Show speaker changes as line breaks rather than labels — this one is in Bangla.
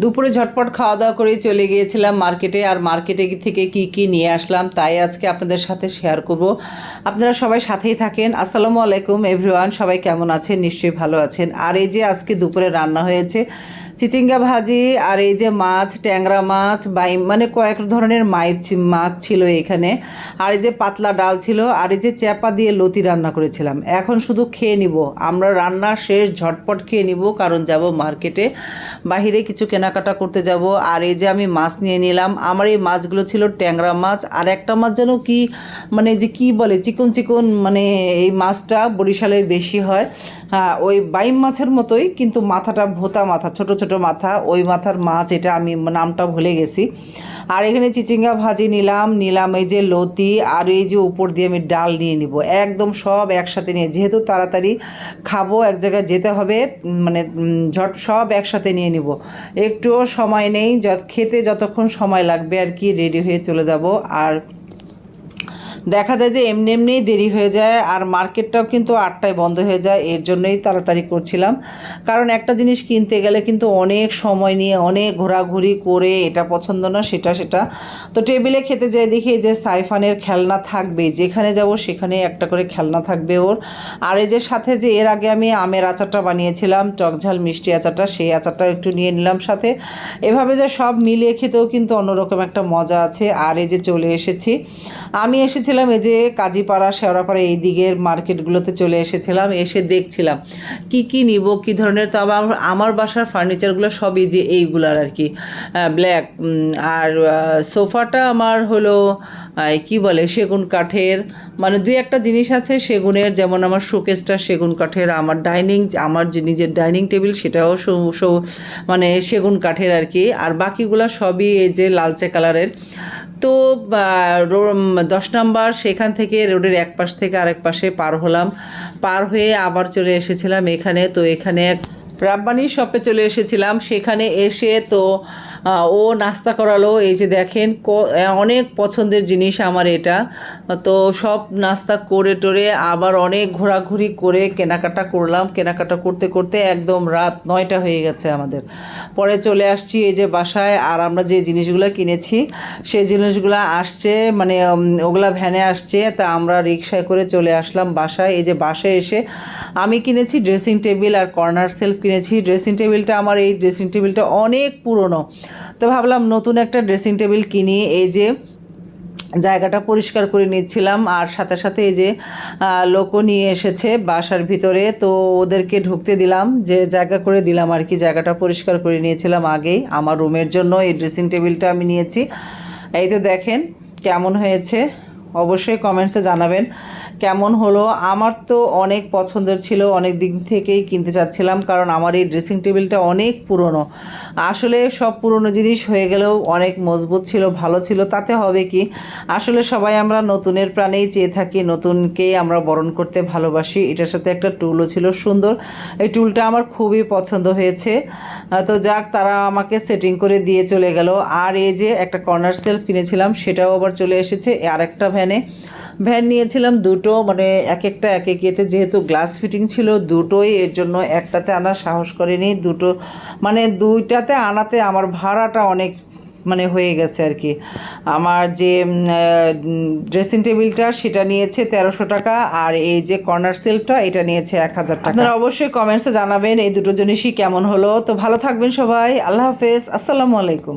দুপুরে ঝটপট খাওয়া দাওয়া করে চলে গিয়েছিলাম মার্কেটে, আর মার্কেটে থেকে কি কি নিয়ে আসলাম তাই আজকে আপনাদের সাথে শেয়ার করব। আপনারা সবাই সাথেই থাকেন। আসসালামু আলাইকুম এভরিওয়ান সবাই কেমন আছেন? নিশ্চয়ই ভালো আছেন। আর এই যে আজকে দুপুরে রান্না হয়েছে চিচিঙ্গা ভাজি আর এই যে মাছ, ট্যাংরা মাছ, বাই মানে কয়েক ধরনের মাছ মাছ ছিল এখানে। আর এই যে পাতলা ডাল ছিল, আর এই যে চ্যাপা দিয়ে লতি রান্না করেছিলাম। এখন শুধু খেয়ে নিব। আমরা রান্না শেষ, ঝটপট খেয়ে নিব, কারণ যাব মার্কেটে। বাহিরে কিছু কেনাকাটা করতে যাব। আর এই যে আমি মাছ নিয়ে নিলাম। আমার এই মাছগুলো ছিল ট্যাংরা মাছ। আর একটা মাছ যেন কি মানে যে কি বলে, চিকন চিকন মানে এই মাছটা বরিশালের বেশি হয়। হ্যাঁ ওই বাইম মাছের মতোই, কিন্তু মাথাটা ভোতা মাথা, ছোট ছোট মাথা, ওই মাথার মাছ, এটা আমি নামটা ভুলে গেছি। আর এখানে চিচিঙ্গা ভাজি নিলাম নিলাম এই যে লতি, আর এই যে উপর দিয়ে আমি ডাল নিয়ে নিব। একদম সব একসাথে নিয়ে, যেহেতু তাড়াতাড়ি খাব, এক জায়গায় যেতে হবে মানে ঝট, সব একসাথে নিয়ে নিব। একটুও সময় নেই, যত, খেতে যতক্ষণ সময় লাগবে আর কি রেডি হয়ে চলে যাব। আর দেখা যায় যে এমনি এমনিই দেরি হয়ে যায় আর মার্কেটটাও কিন্তু আটটায় বন্ধ হয়ে যায়, এর জন্যই তাড়াতাড়ি করছিলাম। কারণ একটা জিনিস কিনতে গেলে কিন্তু অনেক সময় নিয়ে, অনেক ঘোরাঘুরি করে এটা পছন্দ না, সেটা সেটা। তো টেবিলে খেতে যাই দেখি যে সাইফানের খেলনা থাকবে যেখানে যাব সেখানে একটা করে খেলনা থাকবে ওর। আর এই যে সাথে যে এর আগে আমি আমের আচারটা বানিয়েছিলাম টকঝাল মিষ্টি আচারটা, সেই আচারটা একটু নিয়ে নিলাম সাথে। এভাবে যে সব মিলিয়ে খেতেও কিন্তু অন্যরকম একটা মজা আছে। আর এই যে চলে এসেছি। আমি এসেছিলাম এই যে কাজীপাড়া, শেওড়াপাড়া এই দিকের মার্কেটগুলোতে চলে এসেছিলাম, এসে দেখছিলাম। কি কি নিব, কি ধরনের? তো আবার আমার বাসার ফার্নিচারগুলো সবই যে এইগুলার আর কি। ব্ল্যাক আর সোফাটা আমার হলো কি বলে, সেগুন কাঠের। মানে দুই একটা জিনিস আছে, সেগুনের, যেমন আমার শোকেসটা সেগুন কাঠের, আমার ডাইনিং, আমার যে নিজের ডাইনিং টেবিল, সেটাও মানে সেগুন কাঠের আর কি। আর বাকিগুলো সবই এই যে লালচে কালারের। তো দশ নম্বর, সেখান থেকে রোডের এক পাশ থেকে আরেক পাশে পার হলাম। পার হয়ে আবার চলে এসেছিলাম এখানে। তো এখানে এক রাব্বানি শপে চলে এসেছিলাম। সেখানে এসে তো ও নাস্তা করালো। এই যে দেখেন অনেক পছন্দের জিনিস আমার এটা। তো সব নাস্তা করে টোরে আবার অনেক ঘোরাঘুরি করে কেনাকাটা করলাম। কেনাকাটা করতে করতে একদম রাত নয়টা হয়ে গেছে আমাদের। পরে চলে আসছি এই যে বাসায় আর আমরা যে জিনিসগুলো কিনেছি, সেই জিনিসগুলো আসছে মানে ওগুলা ভ্যানে আসছে। তা আমরা রিক্সায় করে চলে আসলাম বাসায়। এই যে বাসায় এসে আমি কিনেছি ড্রেসিং টেবিল আর কর্নার সেলফ কিনেছি। ড্রেসিং টেবিলটা আমার এই ড্রেসিং টেবিলটা অনেক পুরনো। তো ভাবলাম নতুন একটা ড্রেসিং টেবিল কিনি, এই যে জায়গাটা পরিষ্কার করে নিচ্ছিলাম, আর সাথে সাথে এই যে লোকও নিয়ে এসেছে বাসার ভিতরে, তো ওদেরকে ঢুকতে দিলাম, যে জায়গা করে দিলাম আর কি, জায়গাটা পরিষ্কার করে নিয়েছিলাম আগেই, আমার রুমের জন্য এই ড্রেসিং টেবিলটা আমি নিয়েছি। এই তো দেখেন কেমন হয়েছে। অবশ্যই কমেন্টসে জানাবেন কেমন হলো? আমার তো অনেক পছন্দের ছিল, অনেক দিন থেকেই কিনতে চাচ্ছিলাম কারণ আমার এই ড্রেসিং টেবিলটা অনেক পুরনো। আসলে সব পুরনো জিনিস হয়ে গেলেও অনেক মজবুত ছিল, ভালো ছিল, তাতে হবে কি? আসলে সবাই আমরা নতুনের প্রাণেই চেয়ে থাকি, নতুনকেই আমরা বরণ করতে ভালোবাসি। এটার সাথে একটা টুলও ছিল সুন্দর। এই টুলটা আমার খুবই পছন্দ হয়েছে। তো যাক, তারা আমাকে সেটিং করে দিয়ে চলে গেল। আর এই যে একটা কর্নার সেলফ কিনেছিলাম, সেটাও আবার চলে এসেছে। আর একটা ভ্যানে। ভ্যান নিয়েছিলাম দুটো মানে এক একটা, এক এক ইয়েতে। যেহেতু গ্লাস ফিটিং ছিল, দুটোই এর জন্য একটাতে আনার সাহস করেনি। দুটো মানে দুইটাতে আনাতে আমার ভাড়াটা অনেক মানে হয়ে গেছে আর কি। আমার যে ড্রেসিং টেবিলটা সেটা নিয়েছে তেরোশো টাকা, আর এই যে কর্নার সেলফটা এটা নিয়েছে এক হাজার টাকা। আপনারা অবশ্যই কমেন্টসে জানাবেন এই দুটো জিনিসই কেমন হলো। তো ভালো থাকবেন সবাই। আল্লাহ হাফেজ। আসসালামু আলাইকুম।